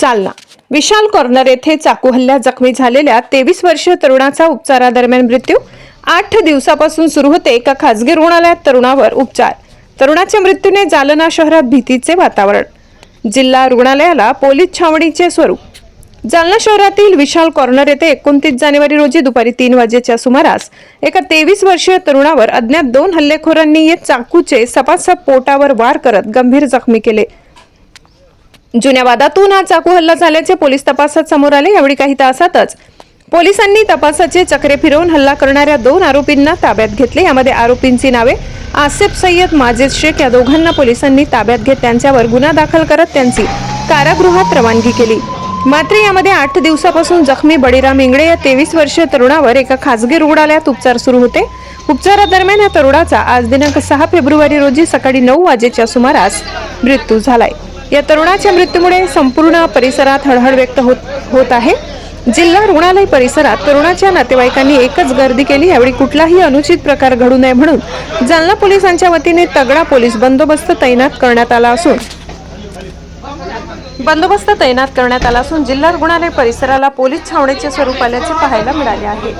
जालना विशाल corner येथे चाकू हल्ल्यात जखमी झालेल्या तेवीस वर्षीय तरुणाचा उपचारादरम्यान मृत्यू. आठ दिवसापासून सुरू होते एका खासगी रुग्णालयात तरुणावर उपचार. तरुणाच्या मृत्यूने जालना शहरात भीतीचे वातावरण. जिल्हा रुग्णालयाला पोलीस छावणीचे स्वरूप. जालना शहरातील विशाल कॉर्नर येथे एकोणतीस जानेवारी रोजी दुपारी तीन वाजेच्या सुमारास एका तेवीस वर्षीय तरुणावर अज्ञात दोन हल्लेखोरांनी येत चाकूचे सपासप पोटावर वार करत गंभीर जखमी केले. जुन्या वादातून हा चाकू हल्ला झाल्याचे पोलीस तपासात समोर आले. यावेळी काही तासातच पोलिसांनी तपासाचे चक्रे फिरवून हल्ला करणाऱ्या दोन आरोपींना ताब्यात घेतले. यामध्ये आरोपींची नावे आसिफ सय्यद माजिद शेख या दोघांना पोलिसांनी ताब्यात घेत त्यांच्यावर गुन्हा दाखल करत त्यांची कारागृहात रवानगी केली. मात्र यामध्ये आठ दिवसापासून जखमी बळीराम इंगळे या तेवीस वर्षीय तरुणावर एका खासगी रुग्णालयात उपचार सुरू होते. उपचारादरम्यान या तरुणाचा आज दिनांक सहा फेब्रुवारी रोजी सकाळी नऊ वाजेच्या सुमारास मृत्यू झालाय. या तरुणाच्या मृत्यूमुळे संपूर्ण परिसरात हळहळ व्यक्त होत होत आहे. जिल्हा रुग्णालय परिसरात तरुणाच्या नातेवाईकांनी एकच गर्दी केली यावेळी कुठलाही अनुचित प्रकार घडू नये म्हणून जालना पोलिसांच्या वतीने तगडा पोलीस बंदोबस्त तैनात करण्यात आला असून बंदोबस्त तैनात करण्यात आला असून जिल्हा रुग्णालय परिसराला पोलीस छावणीचे स्वरूप आल्याचे पाहायला मिळाले आहे.